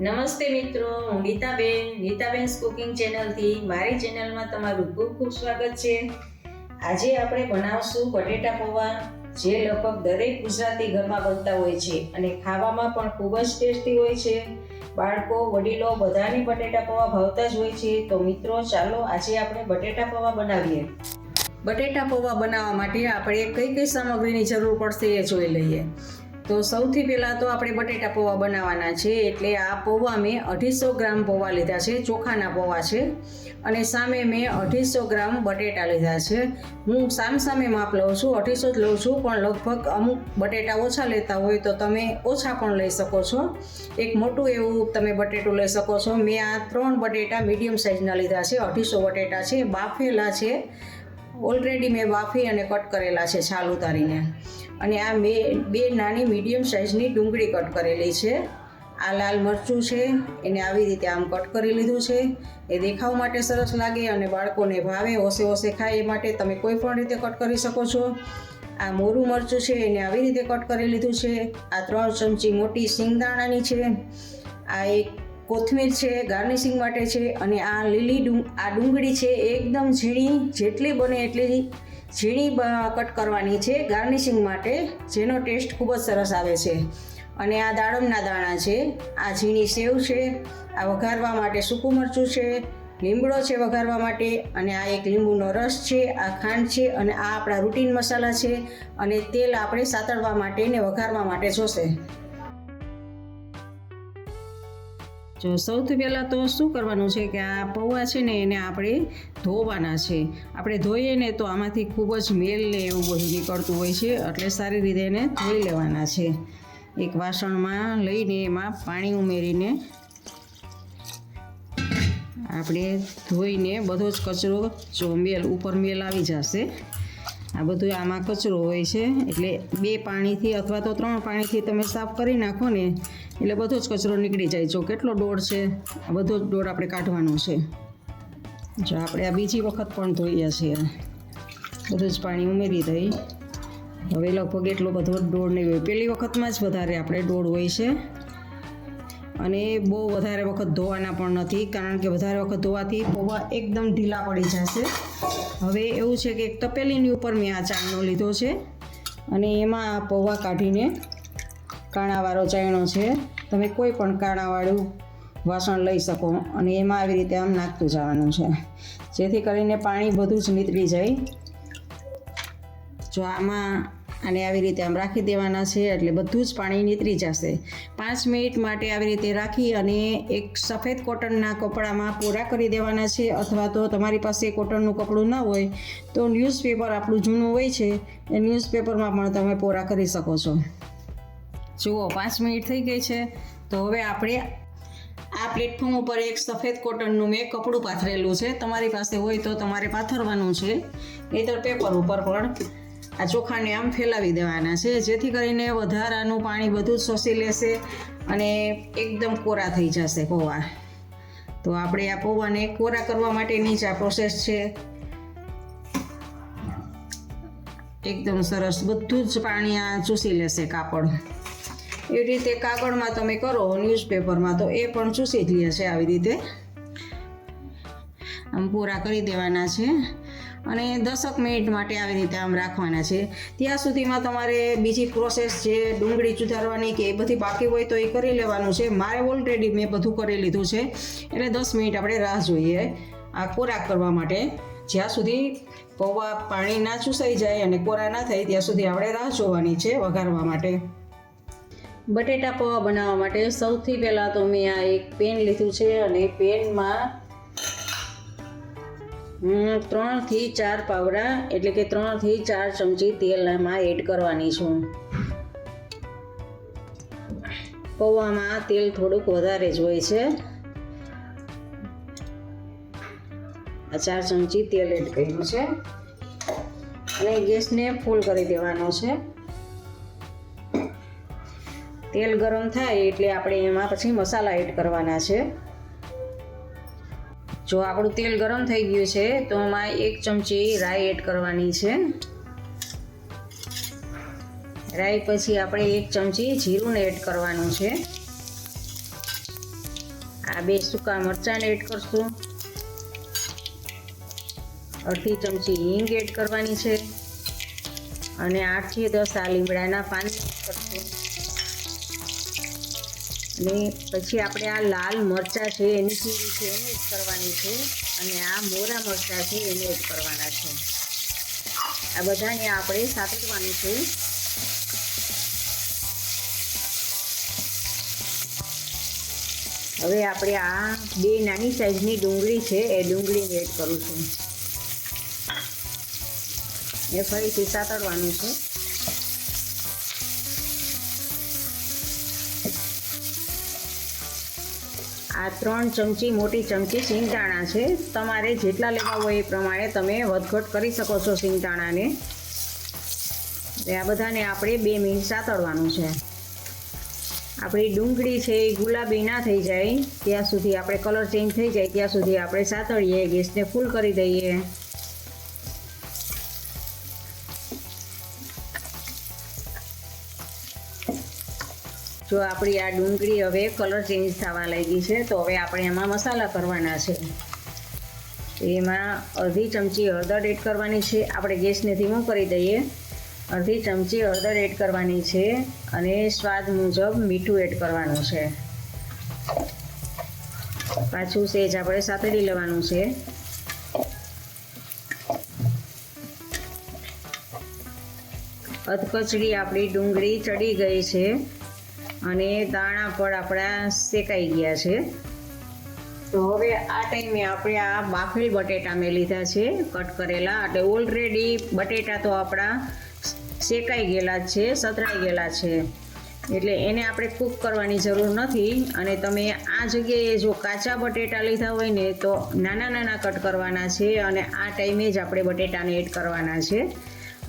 નમસ્તે મિત્રો, હું નીતાબેન નીતાબેન કુકિંગ ચેનલથી મારી ચેનલમાં તમારું ખૂબ ખૂબ સ્વાગત છે. આજે આપણે બનાવશું બટેટા પૌવા, જે લગભગ દરેક ગુજરાતી ઘરમાં બનતા હોય છે અને ખાવામાં પણ ખૂબ જ ટેસ્ટી હોય છે. બાળકો, વડીલો બધાને બટેટા પૌવા ભાવતા જ હોય છે. તો મિત્રો, ચાલો આજે આપણે બટેટા પૌવા બનાવીએ. બટેટા પૌવા બનાવવા માટે આપણે કઈ કઈ સામગ્રીની જરૂર પડશે એ જોઈ લઈએ. તો સૌથી પહેલાં તો આપણે બટેટા પૌવા બનાવવાના છે. એટલે આ પૌવા મેં અઢીસો ગ્રામ પૌવા લીધા છે, ચોખાના પૌવા છે. અને સામે મેં અઢીસો ગ્રામ બટેટા લીધા છે. હું સામ સામે માપ લઉં છું, અઢીસો જ લઉં છું, પણ લગભગ અમુક બટેટા ઓછા લેતા હોય તો તમે ઓછા પણ લઈ શકો છો. એક મોટું એવું તમે બટેટું લઈ શકો છો. મેં આ ત્રણ બટેટા મીડિયમ સાઇઝના લીધા છે, અઢીસો બટેટા છે, બાફેલા છે. ઓલરેડી મેં બાફી અને કટ કરેલા છે છાલ ઉતારીને. અને આ બે બે નાની મીડિયમ સાઇઝની ડુંગળી કટ કરેલી છે. આ લાલ મરચું છે, એને આવી રીતે આમ કટ કરી લીધું છે. એ દેખાવ માટે સરસ લાગે અને બાળકોને ભાવે, ઓસે ઓસે ખાય એ માટે તમે કોઈ પણ રીતે કટ કરી શકો છો. આ મોરું મરચું છે, એને આવી રીતે કટ કરી લીધું છે. આ ત્રણ ચમચી મોટી સિંગદાણાની છે. આ એક કોથમીર છે, ગાર્નિશિંગ માટે છે અને આ લીલી ડુંગ, આ ડુંગળી છે એકદમ ઝીણી, જેટલી બને એટલી ઝીણી કટ કરવાની છે ગાર્નિશિંગ માટે, જેનો ટેસ્ટ ખૂબ જ સરસ આવે છે. અને આ દાડમના દાણા છે, આ ઝીણી સેવ છે, આ વઘારવા માટે સૂકું મરચું છે, લીમડો છે વઘારવા માટે અને આ એક લીંબુનો રસ છે, આ ખાંડ છે અને આ આપણા રૂટીન મસાલા છે અને તેલ આપણે સાતળવા માટે ને વઘારવા માટે જોશે. જો સૌથી પહેલાં તો શું કરવાનું છે કે આ પૌવા છે ને એને આપણે ધોવાના છે. આપણે ધોઈએ ને તો આમાંથી ખૂબ જ મેલ ને એવું બધું નીકળતું હોય છે, એટલે સારી રીતે એને ધોઈ લેવાના છે. એક વાસણમાં લઈને એમાં પાણી ઉમેરીને આપણે ધોઈને બધો જ કચરો જો મેલ, ઉપર મેલ આવી જશે. આ બધું આમાં કચરો હોય છે. એટલે બે પાણીથી અથવા તો ત્રણ પાણીથી તમે સાફ કરી નાખો ને, એટલે બધો જ કચરો નીકળી જાય. જો કેટલો ડોળ છે, આ બધો જ ડોળ આપણે કાઢવાનો છે. જો આપણે આ બીજી વખત પણ ધોઈએ છીએ. બધું જ પાણી ઉમેરી દઈ. હવે લગભગ એટલો બધો ડોળ નહીં હોય. પહેલી વખતમાં જ વધારે આપણે ડોળ હોય છે. અને બહુ વધારે વખત ધોવાના પણ નથી, કારણ કે વધારે વખત ધોવાથી પૌવા એકદમ ઢીલા પડી જશે. હવે એવું છે કે એક તપેલીની ઉપર મેં આ ચાયણો લીધો છે અને એમાં પૌવા કાઢીને કાણાવાળો ચાયણો છે. તમે કોઈ પણ કાણાવાળું વાસણ લઈ શકો અને એમાં આવી રીતે આમ નાખતું જવાનું છે. જેથી કરીને પાણી બધું જ નીતરી જાય. જો આમાં આને આવી રીતે આમ રાખી દેવાના છે એટલે બધું જ પાણી નીતરી જશે. પાંચ મિનિટ માટે આવી રીતે રાખી અને એક સફેદ કોટનના કપડામાં પૂરા કરી દેવાના છે અથવા તો તમારી પાસે કોટનનું કપડું ન હોય તો ન્યૂઝપેપર આપણું જૂનું હોય છે એ ન્યૂઝપેપરમાં પણ તમે પૂરા કરી શકો છો. જુઓ, પાંચ મિનિટ થઈ ગઈ છે. તો હવે આપણે આ પ્લેટફોર્મ ઉપર એક સફેદ કોટનનું મેં કપડું પાથરેલું છે. તમારી પાસે હોય તો તમારે પાથરવાનું છે. નહીતર પેપર ઉપર પણ આ ચોખાને આમ ફેલાવી દેવાના છે, જેથી કરીને વધારાનું પાણી બધું જ શોષી લેશે અને એકદમ કોરા થઈ જશે પૌવા. તો આપણે આ પૌવાને કોરા કરવા માટેની જ આ પ્રોસેસ છે. એકદમ સરસ બધું જ પાણી આ ચૂસી લેશે કાપડ. એવી રીતે કાગળમાં તમે કરો ન્યૂઝપેપરમાં તો એ પણ ચૂસી જ લે છે આવી રીતે. આમ પૂરા કરી દેવાના છે. અને દસક મિનિટ માટે આવી રીતે આમ રાખવાના છે. ત્યાં સુધીમાં તમારે બીજી પ્રોસેસ જે ડુંગળી ચુધારવાની કે એ બધી બાકી હોય તો એ કરી લેવાનું છે. મારે ઓલરેડી મેં બધું કરી લીધું છે. એટલે દસ મિનિટ આપણે રાહ જોઈએ આ કોરા કરવા માટે. જ્યાં સુધી પૌવા પાણી ના ચૂસાઈ જાય અને કોરા ના થાય, ત્યાં સુધી આપણે રાહ જોવાની છે વઘારવા માટે. બટેટા પૌવા બનાવવા માટે સૌથી પહેલાં તો મેં આ એક પેન લીધું છે અને પેનમાં હું ત્રણથી ચાર પાવડા, એટલે કે ત્રણથી ચાર ચમચી તેલ એમાં એડ કરવાની છું. પૌવામાં તેલ થોડુંક વધારે જ હોય છે. આ ચાર ચમચી તેલ એડ કર્યું છે. અને ગેસને ફૂલ કરી દેવાનો છે. તેલ ગરમ થાય એટલે આપણે એમાં પછી મસાલા એડ કરવાના છે. જો આપણું તેલ ગરમ થઈ ગયું છે, તો એમાં એક ચમચી રાઈ એડ કરવાની છે. રાઈ પછી આપણે એક ચમચી જીરું એડ કરવાનું છે. આ બે સૂકા મરચાંને એડ કરશું. અડધી ચમચી હિંગ એડ કરવાની છે. અને આઠથી દસ આ લીમડાના પાન કરશું. અને પછી આપણે આ લાલ મરચાં છે, એની ચીરી છે, એને એડ કરવાની છે. અને આ મોરા મરચાં છે, એને એડ કરવાના છે. આ બધાને આપણે સાતડવાનું છે. હવે આપણે આ બે નાની સાઈઝની ડુંગળી છે, એ ડુંગળીને એડ કરું છું. એ ફરીથી સાતડવાનું છે. આ ત્રણ ચમચી મોટી ચમચી સિંગદાણા છે. તમારે જેટલા લેવા હોય એ પ્રમાણે તમે વધઘટ કરી શકો છો સિંગદાણાને. આ બધાને આપણે બે મિનિટ સાતળવાનું છે. આપણી ડુંગળી છે એ ગુલાબી ના થઈ જાય. ત્યાં સુધી આપણે કલર ચેન્જ થઈ જાય, ત્યાં સુધી આપણે સાતળીએ, ગેસને ફૂલ કરી દઈએ. જો આપણી આ ડુંગળી હવે કલર ચેન્જ થવા લાગી છે, તો હવે આપણે એમાં મસાલા કરવાના છે. એમાં અડધી ચમચી હળદર એડ કરવાની છે. આપણે ગેસને ધીમો કરી દઈએ. અડધી ચમચી હળદર એડ કરવાની છે અને સ્વાદ મુજબ મીઠું એડ કરવાનું છે. પાછું સેજ આપણે સાતડી લેવાનું છે. અધકચડી આપણી ડુંગળી ચડી ગઈ છે. અને દાણા પણ આપણા શેકાઈ ગયા છે. તો હવે આ ટાઈમે આપણે આ બાફેલ બટેટા મેં લીધા છે, કટ કરેલા. એટલે ઓલરેડી બટેટા તો આપણા શેકાઈ ગયેલા છે, સતરાઈ ગયેલા છે. એટલે એને આપણે કૂક કરવાની જરૂર નથી. અને તમે આ જગ્યાએ જો કાચા બટેટા લીધા હોય ને, તો નાના નાના કટ કરવાના છે અને આ ટાઈમે જ આપણે બટેટાને એડ કરવાના છે.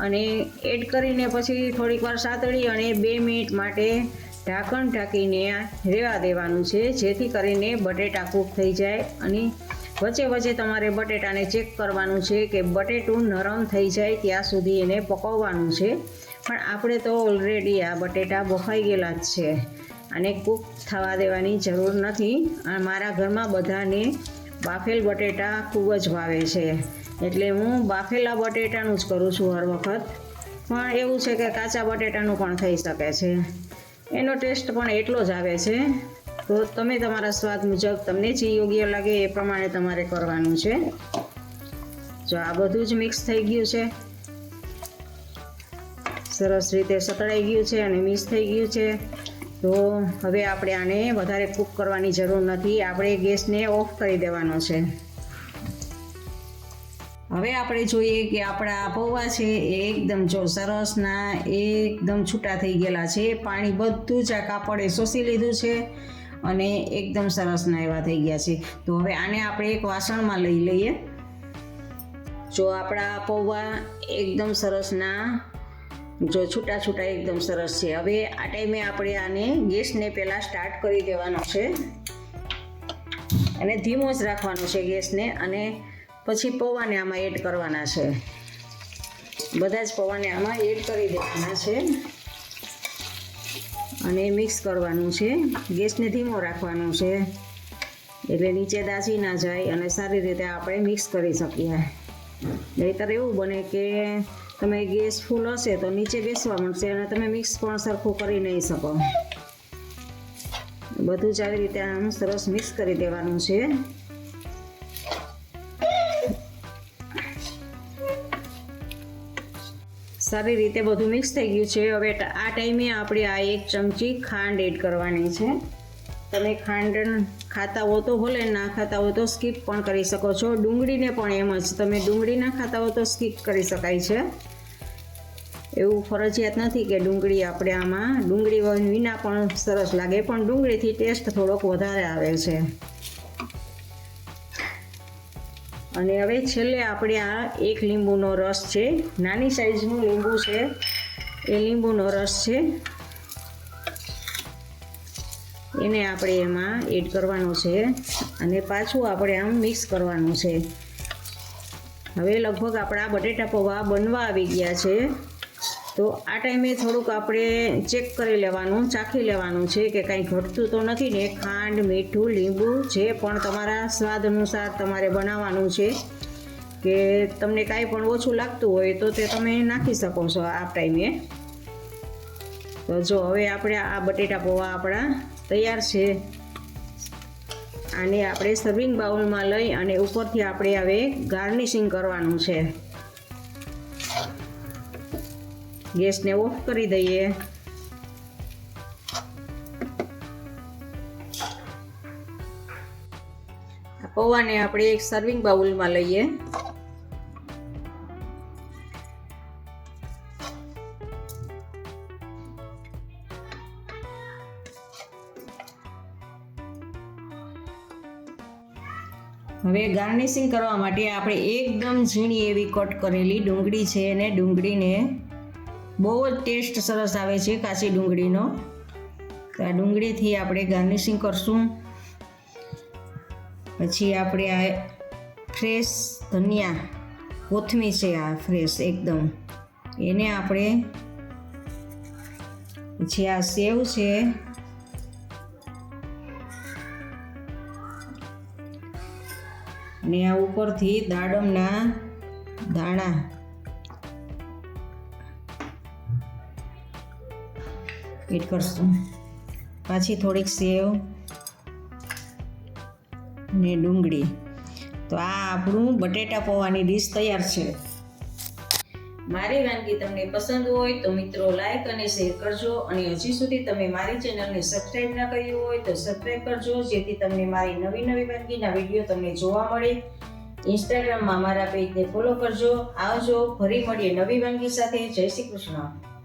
અને એડ કરીને પછી થોડીક વાર સાતળી અને બે મિનિટ માટે ઢાંકણ ઢાંકીને રહેવા દેવાનું છે. જેથી કરીને બટેટા કૂક થઈ જાય અને વચ્ચે વચ્ચે તમારે બટેટાને ચેક કરવાનું છે કે બટેટું નરમ થઈ જાય ત્યાં સુધી એને પકવવાનું છે. પણ આપણે તો ઓલરેડી આ બટેટા બફાઈ ગયેલા જ છે અને કૂક થવા દેવાની જરૂર નથી. મારા ઘરમાં બધાને બાફેલ બટેટા ખૂબ જ ભાવે છે. એટલે હું બાફેલા બટેટાનું જ કરું છું હર વખત. પણ એવું છે કે કાચા બટેટાનું પણ થઈ શકે છે. એનો ટેસ્ટ પણ એટલો જ આવે છે. તો તમે તમારા સ્વાદ મુજબ તમને જે યોગ્ય લાગે એ પ્રમાણે તમારે કરવાનું છે. જો આ બધું જ મિક્સ થઈ ગયું છે. સરસ રીતે સતળાઈ ગયું છે અને મિક્સ થઈ ગયું છે. તો હવે આપણે આને વધારે કૂક કરવાની જરૂર નથી. આપણે ગેસને ઓફ કરી દેવાનો છે. હવે આપણે જોઈએ કે આપણા પૌવા છે એ એકદમ જો સરસના એકદમ છૂટા થઈ ગયેલા છે. પાણી બધું જ આ કાપડે શોષી લીધું છે અને એકદમ સરસના એવા થઈ ગયા છે. તો હવે આને આપણે એક વાસણમાં લઈ લઈએ. જો આપણા પૌવા એકદમ સરસના જો છૂટા છૂટા એકદમ સરસ છે. હવે આ ટાઈમે આપણે આને ગેસને પહેલાં સ્ટાર્ટ કરી દેવાનો છે. અને ધીમો જ રાખવાનો છે ગેસને અને પછી પૌવાને આમાં એડ કરવાના છે. બધા જ પૌવાને આમાં એડ કરી દેવાના છે. અને મિક્સ કરવાનું છે. ગેસને ધીમો રાખવાનો છે. એટલે નીચે દાજી ના જાય અને સારી રીતે આપણે મિક્સ કરી શકીએ. નહીતર એવું બને કે તમે ગેસ ફૂલ હશે તો નીચે બેસવા મળશે અને તમે મિક્સ પણ સરખું કરી નહીં શકો. બધું જ આવી રીતે આમ સરસ મિક્સ કરી દેવાનું છે. સારી રીતે બધું મિક્સ થઈ ગયું છે. હવે આ ટાઈમે આપણે આ એક ચમચી ખાંડ એડ કરવાની છે. તમે ખાંડ ખાતા હો તો ભલે, ના ખાતા હો તો સ્કીપ પણ કરી શકો છો. ડુંગળીને પણ એમ જ, તમે ડુંગળી ના ખાતા હો તો સ્કીપ કરી શકાય છે. એવું ફરજિયાત નથી કે ડુંગળી આપણે આમાં, ડુંગળી વિના પણ સરસ લાગે, પણ ડુંગળીથી ટેસ્ટ થોડોક વધારે આવે છે. અને હવે છેલ્લે આપણે આ એક લીંબુનો રસ છે. નાની સાઈઝનું લીંબુ છે. એ લીંબુનો રસ છે. એને આપણે એમાં એડ કરવાનો છે અને પાછું આપણે આમ મિક્સ કરવાનું છે. હવે લગભગ આપણા બટેટા પૌવા બનવા આવી ગયા છે. તો આ ટાઈમે થોડુંક આપણે ચેક કરી લેવાનું, ચાખી લેવાનું છે કે કાંઈ ઘટતું તો નથી ને, ખાંડ, મીઠું, લીંબુ જે પણ તમારા સ્વાદ અનુસાર તમારે બનાવવાનું છે, કે તમને કાંઈ પણ ઓછું લાગતું હોય તો તે તમે નાખી શકો છો આ ટાઈમે. તો જો હવે આપણે આ બટેટા પૌવા આપણા તૈયાર છે. આને આપણે સર્વિંગ બાઉલમાં લઈ અને ઉપરથી આપણે હવે ગાર્નિશિંગ કરવાનું છે. ગેસને ઓફ કરી દઈએ. પૌવાને આપણે એક સર્વિંગ બાઉલમાં લઈએ. હવે ગાર્નિશિંગ કરવા માટે આપણે એકદમ ઝીણી એવી કટ કરેલી ડુંગળી છે અને ડુંગળીને બહુ જ ટેસ્ટ સરસ આવે છે કાચી ડુંગળીનો. તો આ ડુંગળીથી આપણે ગાર્નિશિંગ કરશું. પછી આપણે આ ફ્રેશ ધનિયા કોથમી છે આ ફ્રેશ એકદમ. એને આપણે પછી આ સેવ છે. ને આ ઉપરથી દાડમના દાણા. એડ કરશું. પાછી થોડીક સેવ ને ડુંગળી. તો આ આપણું બટેટા પૌવાની ડીશ તૈયાર છે. મારી વાનગી તમને પસંદ હોય તો મિત્રો લાઈક અને શેર કરજો અને હજી સુધી તમે મારી ચેનલને સબસ્ક્રાઈબ ના કર્યું હોય તો સબસ્ક્રાઈબ કરજો, જેથી તમને મારી નવી નવી વાનગીના વીડિયો તમને જોવા મળે. ઇન્સ્ટાગ્રામમાં મારા પેજને ફોલો કરજો. આવજો. ફરી મળીએ નવી વાનગી સાથે. જય શ્રી કૃષ્ણ.